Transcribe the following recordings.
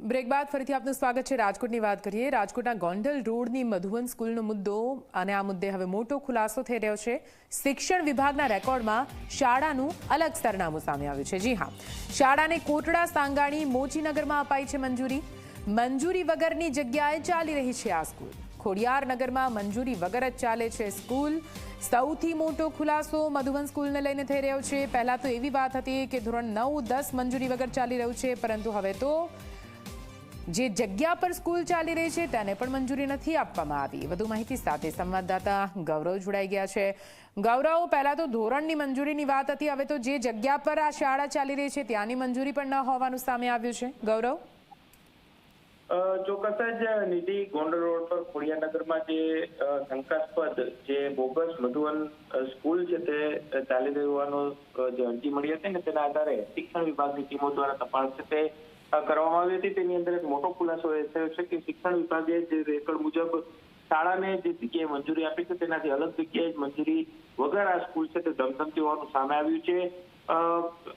Break બાદ ફરીથી આપનું સ્વાગત છે. રાજકોટની વાત કરીએ, રાજકોટના ગોંડલ રોડની મધુવન સ્કૂલનો મુદ્દો અને આ મુદ્દે હવે મોટો ખુલાસો થઈ રહ્યો છે. શિક્ષણ વિભાગના રેકોર્ડમાં શાળાનું અલગ સરનામું સામે આવ્યું છે. જી હા, શાળાને કોટડા, સાંગાણી, મોચીનગરમાં અપાઈ છે મંજૂરી. મંજૂરી વગરની જગ્યાએ ચાલી રહી છે આ સ્કૂલ. ખોડિયારનગરમાં મંજૂરી વગર જ ચાલે છે સ્કૂલ. સૌથી મોટો ખુલાસો મધુવન સ્કૂલને લઈને થઈ રહ્યો છે. પહેલાં તો એવી વાત હતી કે ધોરણ નવ દસ મંજૂરી વગર ચાલી રહ્યું છે, પરંતુ હવે તો જે જગ્યા પર સ્કૂલ ચાલી રહી છે તેને પણ મંજૂરી નથી આપવામાં આવી. વધુ માહિતી સાથે સંવાદદાતા ગૌરવ જોડાઈ ગયા છે. ગૌરવ, પહેલા તો ધોરણની મંજૂરીની વાત હતી, હવે તો જે જગ્યા પર આ શાળા ચાલી રહી છે ત્યાંની મંજૂરી પણ ન હોવાનું સામે આવ્યું છે. ગૌરવ? ચોક્કસ જ નિધિ ગોંડલ રોડ પર ખોડિયાનગરમાં જે શંકાસ્પદ જે બોગસ મધુવન સ્કૂલ છે તે ચાલી રહી હોવાનો જે અરજી મળી હતી ને તેના આધારે શિક્ષણ વિભાગની ટીમો દ્વારા તપાસ છે તે કરવામાં આવી હતી. તેની અંદર એક મોટો ખુલાસો એ થયો છે કે શિક્ષણ વિભાગે જે રેકર્ડ મુજબ શાળાને જે જગ્યાએ મંજૂરી આપી છે, તેનાથી અલગ જગ્યાએ જ મંજૂરી વગર આ સ્કૂલ છે તે ધમધમતી હોવાનું સામે આવ્યું છે.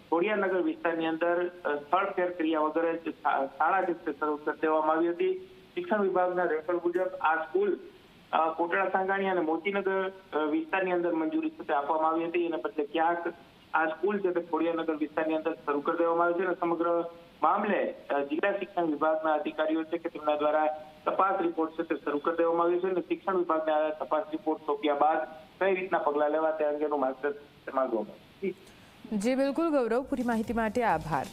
ખોડિયાનગર વિસ્તારની અંદર સ્થળ ફેર કર્યા વગર જ શાળા છે શરૂ કરી દેવામાં આવી હતી. શિક્ષણ વિભાગના રેકોર્ડ મુજબ આ સ્કૂલ કોટડા, સાંગાણી અને મોતીનગર વિસ્તારની અંદર મંજૂરી છે આપવામાં આવી હતી. અને પછી ક્યાંક આ સ્કૂલ છે તે ખોડિયાનગર વિસ્તારની અંદર શરૂ કરી દેવામાં આવી છે અને સમગ્ર મામલે જિલ્લા શિક્ષણ વિભાગના અધિકારીઓ છે કે તેમના દ્વારા તપાસ રિપોર્ટ છે તે શરૂ કરી દેવામાં આવ્યો છે અને શિક્ષણ વિભાગને આ તપાસ રિપોર્ટ સોંપ્યા બાદ કઈ રીતના પગલાં લેવા તે અંગેનું માર્ગદર્શન માંગવામાં. જી, બિલકુલ ગૌરવ, પૂરી માહિતી માટે આભાર